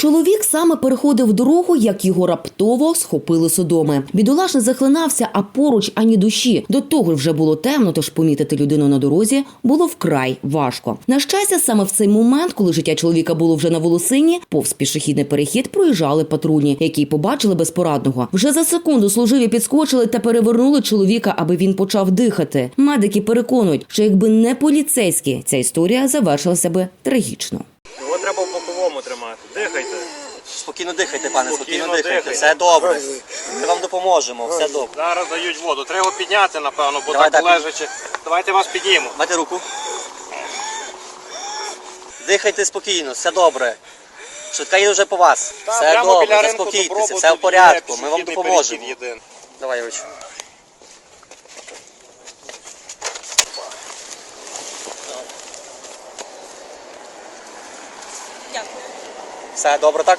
Чоловік саме переходив дорогу, як його раптово схопили содоми. Бідолаш не захлинався, а поруч ані душі. До того вже було темно, тож помітити людину на дорозі було вкрай важко. На щастя, саме в цей момент, коли життя чоловіка було вже на волосині, повз пішохідний перехід проїжджали патрульні, які побачили безпорадного. Вже за секунду служиві підскочили та перевернули чоловіка, аби він почав дихати. Медики переконують, що якби не поліцейські, ця історія завершилася би трагічно. Треба в боковому тримати. Дихайте. Спокійно дихайте, пане, спокійно, Спокійно дихайте. дихайте. Все добре. Ми вам допоможемо, все добре. Зараз дають воду. Треба його підняти, напевно, бо Давай так так. лежачи. Давайте вас підійму. Майте руку. Дихайте спокійно, все добре. Швидка їде вже по вас. Та, все прямо добре, ринку заспокійтеся, Добробуту все в є порядку. Ми вам пішохідний допоможемо. перехід єдиний. Давай, Юрич. Все добре, так?